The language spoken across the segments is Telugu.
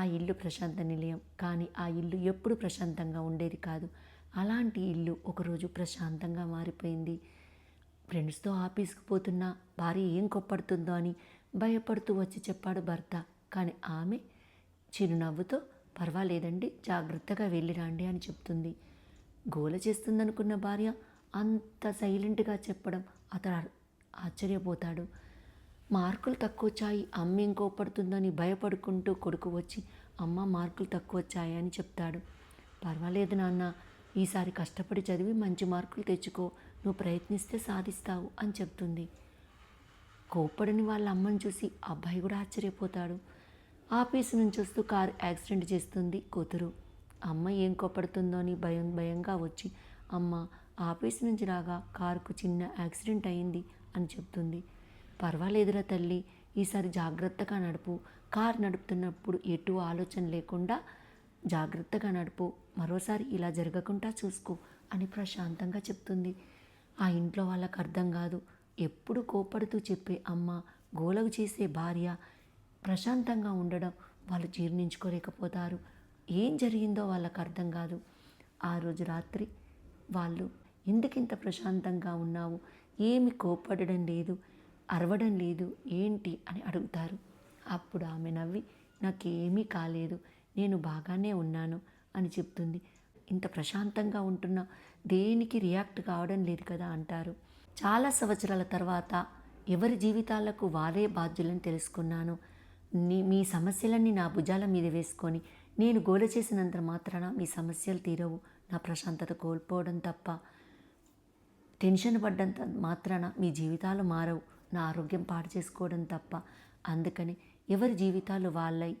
ఆ ఇల్లు ప్రశాంత నిలయం. కానీ ఆ ఇల్లు ఎప్పుడు ప్రశాంతంగా ఉండేది కాదు. అలాంటి ఇల్లు ఒకరోజు ప్రశాంతంగా మారిపోయింది. ఫ్రెండ్స్తో ఆఫీస్కి పోతున్నా భార్య ఏం కొప్పడుతుందో అని భయపడుతూ వచ్చి చెప్పాడు భర్త. కానీ ఆమె చిరునవ్వుతో పర్వాలేదండి జాగ్రత్తగా వెళ్ళిరాండి అని చెప్తుంది. గోల చేస్తుందనుకున్న భార్య అంత సైలెంట్గా చెప్పడం అతడు ఆశ్చర్యపోతాడు. మార్కులు తక్కువ వచ్చాయి అమ్మ ఏం కోపడుతుందని భయపడుకుంటూ కొడుకు వచ్చి అమ్మ మార్కులు తక్కువ వచ్చాయి అని చెప్తాడు. పర్వాలేదు నాన్న ఈసారి కష్టపడి చదివి మంచి మార్కులు తెచ్చుకో. నువ్వు ప్రయత్నిస్తే సాధిస్తావు అని చెప్తుంది. కోపడని వాళ్ళ అమ్మని చూసి అబ్బాయి కూడా ఆశ్చర్యపోతాడు. ఆఫీసు నుంచి వస్తూ కారు యాక్సిడెంట్ చేస్తుంది కూతురు. అమ్మ ఏం కోపడుతుందో అని భయం భయంగా వచ్చి అమ్మ ఆఫీస్ నుంచి రాగా కారుకు చిన్న యాక్సిడెంట్ అయింది అని చెప్తుంది. పర్వాలేదురా తల్లి ఈసారి జాగ్రత్తగా నడుపు. కారు నడుపుతున్నప్పుడు ఎటు ఆలోచన లేకుండా జాగ్రత్తగా నడుపు. మరోసారి ఇలా జరగకుండా చూసుకో అని ప్రశాంతంగా చెప్తుంది. ఆ ఇంట్లో వాళ్ళకి అర్థం కాదు. ఎప్పుడు కోపడుతూ చెప్పే అమ్మ గోలకు చేసే భార్య ప్రశాంతంగా ఉండడం వాళ్ళు జీర్ణించుకోలేకపోతారు. ఏం జరిగిందో వాళ్ళకు అర్థం కాదు. ఆ రోజు రాత్రి వాళ్ళు ఎందుకింత ప్రశాంతంగా ఉన్నావు? ఏమి కోపడడం లేదు. అరవడం లేదు ఏంటి అని అడుగుతారు. అప్పుడు ఆమె నవ్వి నాకేమీ కాలేదు నేను బాగానే ఉన్నాను అని చెప్తుంది. ఇంత ప్రశాంతంగా ఉంటున్నా దేనికి రియాక్ట్ కావడం లేదు కదా అంటారు. చాలా సంవత్సరాల తర్వాత ఎవరి జీవితాలకు వారే బాధ్యులని తెలుసుకున్నాను. నీ మీ సమస్యలన్నీ నా భుజాల మీద వేసుకొని నేను గోల చేసినంత మాత్రాన మీ సమస్యలు తీరవు. నా ప్రశాంతత కోల్పోవడం తప్ప టెన్షన్ పడ్డంత మాత్రాన మీ జీవితాలు మారవు. నా ఆరోగ్యం పాడు చేసుకోవడం తప్ప. అందుకని ఎవరి జీవితాలు వాళ్ళై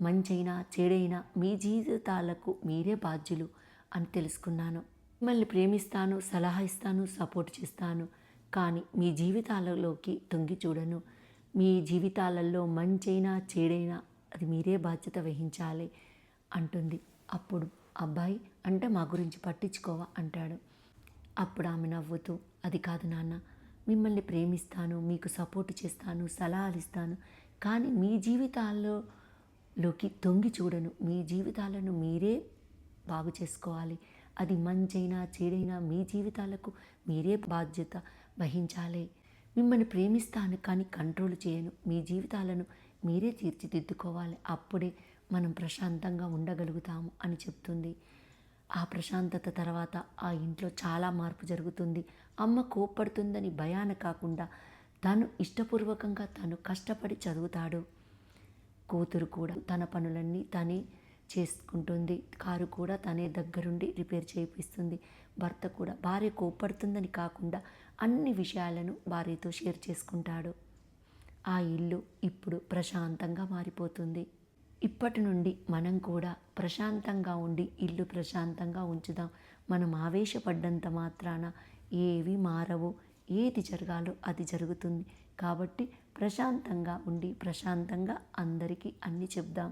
మంచైనా చెడైనా మీ జీవితాలకు మీరే బాధ్యులు అని తెలుసుకున్నాను. మిమ్మల్ని ప్రేమిస్తాను సలహా ఇస్తాను సపోర్ట్ చేస్తాను. కానీ మీ జీవితాలలోకి తొంగి చూడను. మీ జీవితాలలో మంచైనా చెడైనా అది మీరే బాధ్యత వహించాలి అంటుంది. అప్పుడు అబ్బాయి అంటే మా గురించి పట్టించుకోవా? అంటాడు. అప్పుడు ఆమె నవ్వుతూ అది కాదు నాన్న మిమ్మల్ని ప్రేమిస్తాను మీకు సపోర్ట్ చేస్తాను సలహాలు ఇస్తాను. కానీ మీ జీవితాల్లో లోకి తొంగి చూడను. మీ జీవితాలను మీరే బాగు చేసుకోవాలి. అది మంచైనా చెడైనా మీ జీవితాలకు మీరే బాధ్యత వహించాలి. మిమ్మల్ని ప్రేమిస్తాను కానీ కంట్రోల్ చేయను. మీ జీవితాలను మీరే తీర్చిదిద్దుకోవాలి. అప్పుడే మనం ప్రశాంతంగా ఉండగలుగుతాము అని చెప్తుంది. ఆ ప్రశాంతత తర్వాత ఆ ఇంట్లో చాలా మార్పు జరుగుతుంది. అమ్మ కోప్పడుతుందని భయాన కాకుండా తను ఇష్టపూర్వకంగా తను కష్టపడి చదువుతాడు. కూతురు కూడా తన పనులన్నీ తనే చేసుకుంటుంది. కారు కూడా తనే దగ్గరుండి రిపేర్ చేయిస్తుంది భర్త కూడా భార్య కోప్పడుతుందని కాకుండా అన్ని విషయాలను భార్యతో షేర్ చేసుకుంటాడు. ఆ ఇల్లు ఇప్పుడు ప్రశాంతంగా మారిపోతుంది. ఇప్పటి నుండి మనం కూడా ప్రశాంతంగా ఉండి ఇల్లు ప్రశాంతంగా ఉంచుదాం. మనం ఆవేశపడ్డంత మాత్రాన ఏవి మారవు ఏది జరగాలో అది జరుగుతుంది. కాబట్టి ప్రశాంతంగా ఉండి ప్రశాంతంగా అందరికీ అన్ని చెప్దాం.